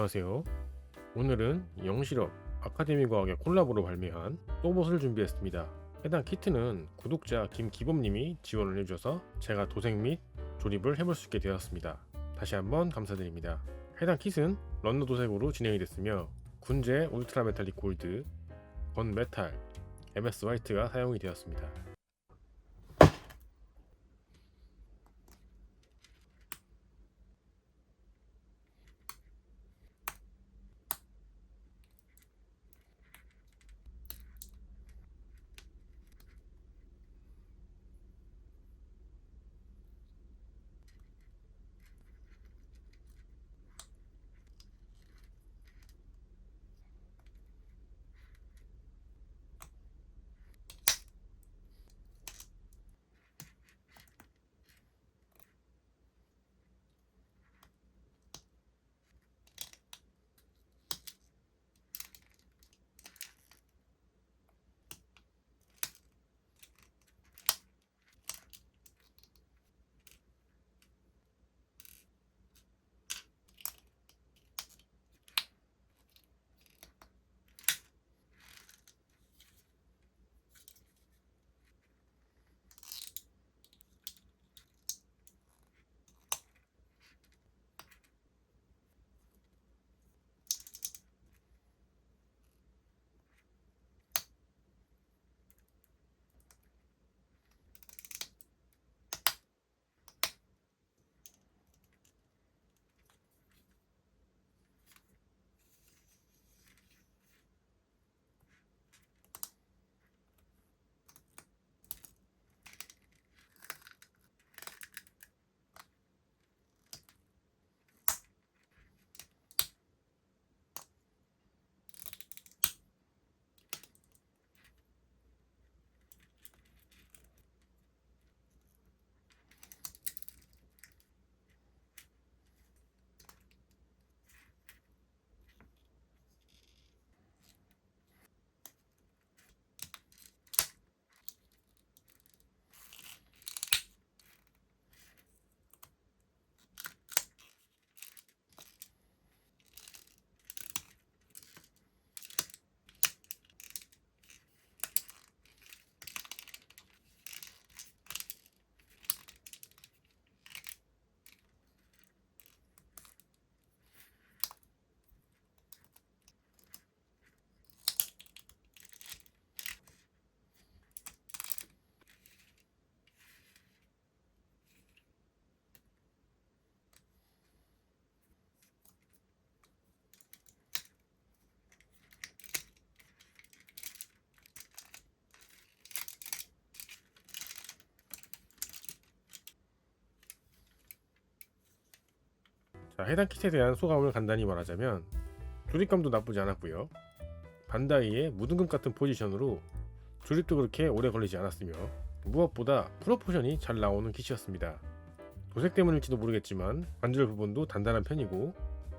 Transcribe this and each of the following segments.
안녕하세요. 오늘은 영실업 아카데미 과학의 콜라보로 발매한 또봇을 준비했습니다. 해당 키트는 구독자 김기범님이 지원을 해주셔서 제가 도색 및 조립을 해볼 수 있게 되었습니다. 다시 한번 감사드립니다. 해당 킷은 런너 도색으로 진행이 됐으며 군제 울트라 메탈릭 골드, 건 메탈, MS 화이트가 사용이 되었습니다. 자, 해당 킷에 대한 소감을 간단히 말하자면 조립감도 나쁘지 않았고요. 반다이의 무등급 같은 포지션으로 조립도 그렇게 오래 걸리지 않았으며 무엇보다 프로포션이 잘 나오는 킷이었습니다. 도색 때문일지도 모르겠지만 관절 부분도 단단한 편이고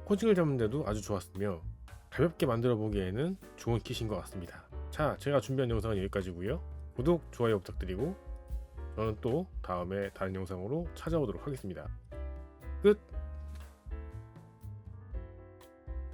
코징을 잡는데도 아주 좋았으며 가볍게 만들어 보기에는 좋은 킷인 것 같습니다. 자, 제가 준비한 영상은 여기까지고요. 구독, 좋아요 부탁드리고 저는 또 다음에 다른 영상으로 찾아오도록 하겠습니다. 끝!